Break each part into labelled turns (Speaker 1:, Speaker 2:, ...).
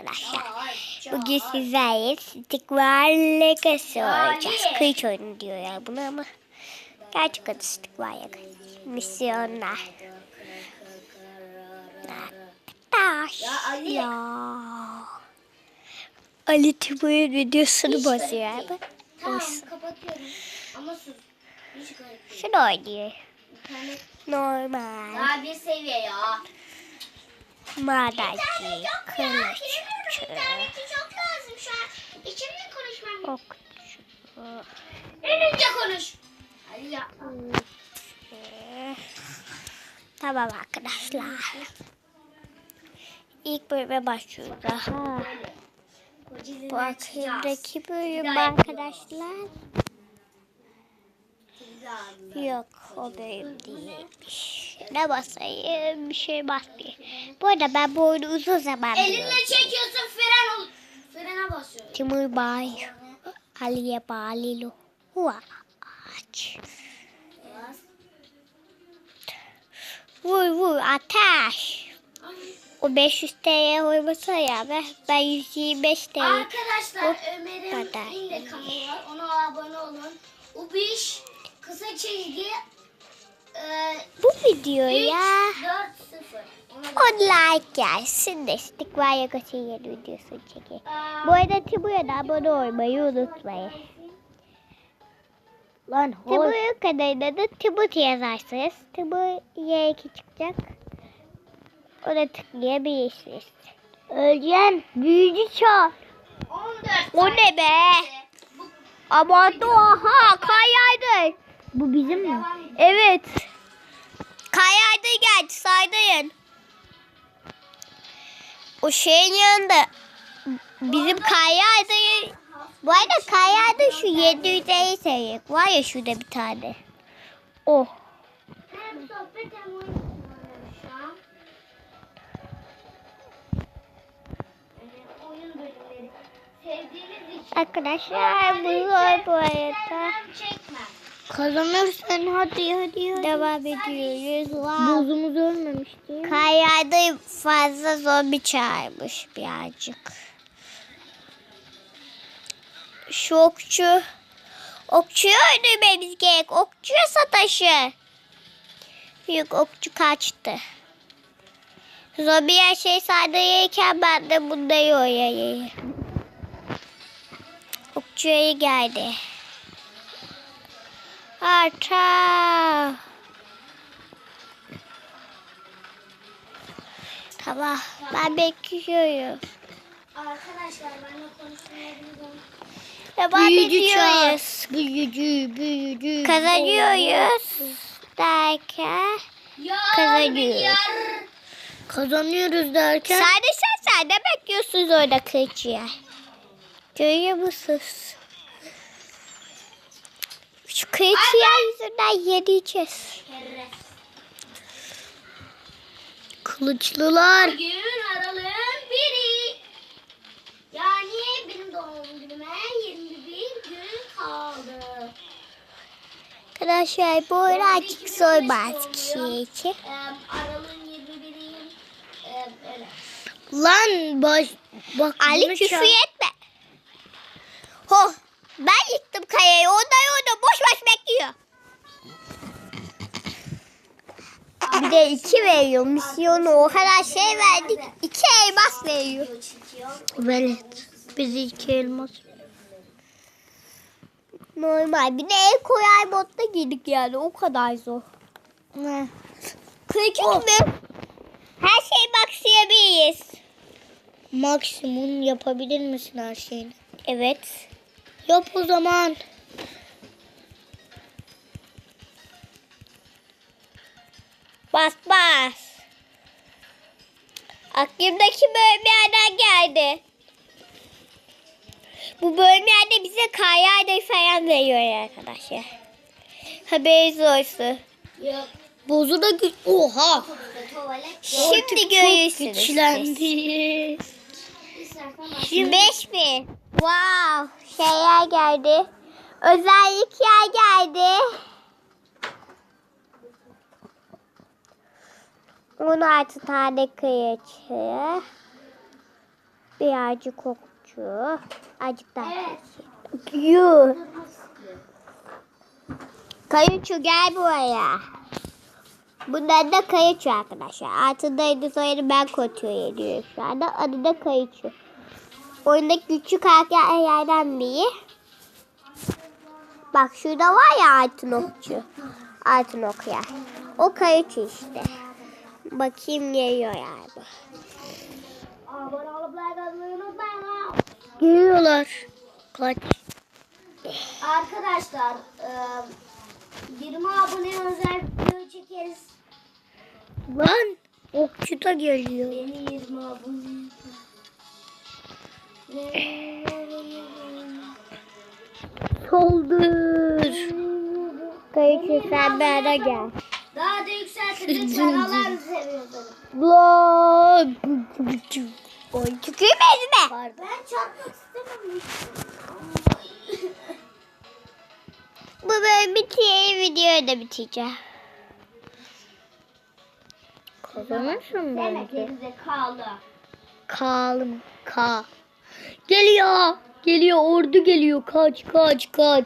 Speaker 1: arkadaşlar. Bugün sizlerle Stickbar Legacy oynayacağız. Kılıç oyunu diyorlar buna ama gerçek adı Stickbar Legacy. Misyonlar. Taş.
Speaker 2: Ya Ali.
Speaker 1: Ya. Timur'un videosunu bozuyor abi.
Speaker 2: Tamam
Speaker 1: Olsun.
Speaker 2: kapatıyorum. Ama sus. Hiç.
Speaker 1: Şunu oynuyor. Normal.
Speaker 2: daha bir seviye ya.
Speaker 1: Madenci. Kılıç.
Speaker 2: İnterneti çok lazım şu an. İçimde konuşmam.
Speaker 1: Okçu.
Speaker 2: Önce konuş. Hadi ya.
Speaker 1: Tamam arkadaşlar. İlk bölüme başlıyoruz. Aha. Bu akıldaki bölüm arkadaşlar. Yok o bölüm değilmiş. Ne basayım bir şey basmayayım. Bu arada ben bu oyunu uzun zaman
Speaker 2: Elinle çekiyorsun fren ol. Frene basıyorsun.
Speaker 1: Timur Bay. Aliye Balilo. Hua. Aç. Vur vur ateş. O 500 TL koymasa ya ben, ben 125 TL.
Speaker 2: Arkadaşlar Ömer'in de kanalı var. Ona abone olun. Ubiş kısa çizgi e,
Speaker 1: Bu video
Speaker 2: 3,
Speaker 1: ya
Speaker 2: 4, 0. Ona
Speaker 1: 10 like gelsin de Stick var ya kaçın yeni videosunu çekeyim. Bu arada Timur'a da abone olmayı unutmayın.
Speaker 3: Lan.
Speaker 1: Timur'un kanalına da Timur yazarsınız. Timur Y2 çıkacak. Ona tıklayabilirsiniz.
Speaker 3: Öleceğim. Büyücü çağır.
Speaker 2: 14
Speaker 1: O ne be?
Speaker 2: Bu
Speaker 1: Aman oha kayaydı.
Speaker 3: Bu bizim mi?
Speaker 1: Evet. Kayaydı geldi saydayın. O şeyin yanında bizim kayaydı bu arada kayaydı şu 750 seviye. Var ya şurada bir tane. Oh.
Speaker 2: Sevdiğimiz için.
Speaker 1: Arkadaşlar bu zor bu arada.
Speaker 3: Kazanırsan hadi hadi hadi.
Speaker 1: Devam ediyoruz. Wow.
Speaker 3: Buzumuz ölmemişti.
Speaker 1: Kayaydı fazla zombi çağırmış birazcık. Şu okçu. Okçuyu öldürmemiz gerek. Okçuya sataşı. Büyük okçu kaçtı. Zombi her şey saldırırken ben de bunda yoyayım. Okçuya geldi. Arta. Tamam. Ben bekliyorum.
Speaker 2: Arkadaşlar benimle konuşmayabilirim.
Speaker 1: Devam
Speaker 3: Büyücü çağır.
Speaker 1: ediyoruz.
Speaker 3: Büyücü büyücü.
Speaker 1: Kazanıyoruz. Derken.
Speaker 2: Yar
Speaker 1: Kazanıyoruz.
Speaker 2: yar.
Speaker 3: Kazanıyoruz derken.
Speaker 1: Sadece sen, sen de bekliyorsunuz orada kılıcıya. Görüyor musunuz? Şu kılıcıya yüzünden yeneceğiz.
Speaker 3: Kılıçlılar.
Speaker 2: Bugün aralığın biri. Yani benim doğum günüme 21 gün kaldı.
Speaker 1: Arkadaşlar bu oyun açık kişi için.
Speaker 2: Ee, aralığın 21'iyim. Ee, öyle.
Speaker 3: Lan baş. Bak
Speaker 1: Ali küfür. Bir de iki veriyor misyonu. O kadar şey verdik. İki elmas veriyor.
Speaker 3: Velet. Biz iki elmas.
Speaker 1: Normal. Bir de en kolay modda girdik yani. O kadar zor.
Speaker 3: Ne?
Speaker 1: Kritik mi? Her şeyi maksayabiliriz.
Speaker 3: Maksimum yapabilir misin her şeyini?
Speaker 1: Evet.
Speaker 3: Yap o zaman.
Speaker 1: Bas bas. Aklımdaki bölümlerden geldi. Bu bölümlerde bize kayayda falan veriyor arkadaşlar. Haberiniz olsun.
Speaker 2: Yok.
Speaker 3: Bozu da gü- Oha.
Speaker 1: Şimdi görürsünüz.
Speaker 3: Güçlendi.
Speaker 2: İstersen bak.
Speaker 1: Şimdi 5 mi? Wow. Şeyler geldi. Özellikler geldi. 16 tane kıyıcı. Birazcık okçu. Azıcık daha.
Speaker 2: Evet.
Speaker 1: Yuh. Kayınço gel buraya. Bunlar da kayınço arkadaşlar. Altındaydı soyadı ben kontrol ediyorum şu anda. Adı da kayınço. Oyundaki küçük karakterlerden biri. Bak şurada var ya altın okçu. Altın okuyan. O kayınço işte. Bakayım geliyor
Speaker 2: ha.
Speaker 3: Geliyorlar. Kaç.
Speaker 2: Arkadaşlar e, 20 abone özel video çekeriz.
Speaker 3: Lan okçu da geliyor.
Speaker 2: Beni 20 abone.
Speaker 3: Soldur.
Speaker 1: Kayınço sen bana gel.
Speaker 2: Seviyorsanız.
Speaker 3: Lan.
Speaker 1: Oy tükürmedi mi?
Speaker 2: Ben çarpmak istemiyorum.
Speaker 1: Bu bölüm bitiyor. Videoyu da biteceğim.
Speaker 3: Kazanırsın
Speaker 2: Demek
Speaker 3: bence.
Speaker 2: gerizekalı.
Speaker 3: Kalım. Ka. Geliyor. Geliyor ordu geliyor. Kaç kaç kaç.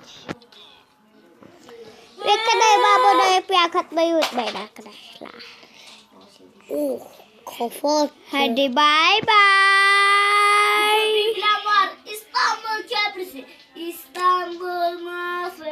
Speaker 1: Ve kanalıma abone olup beğen katmayı unutmayın arkadaşlar.
Speaker 3: Oh, kafa.
Speaker 1: Hadi bay bay. İstanbul Köprüsü. İstanbul Mafı.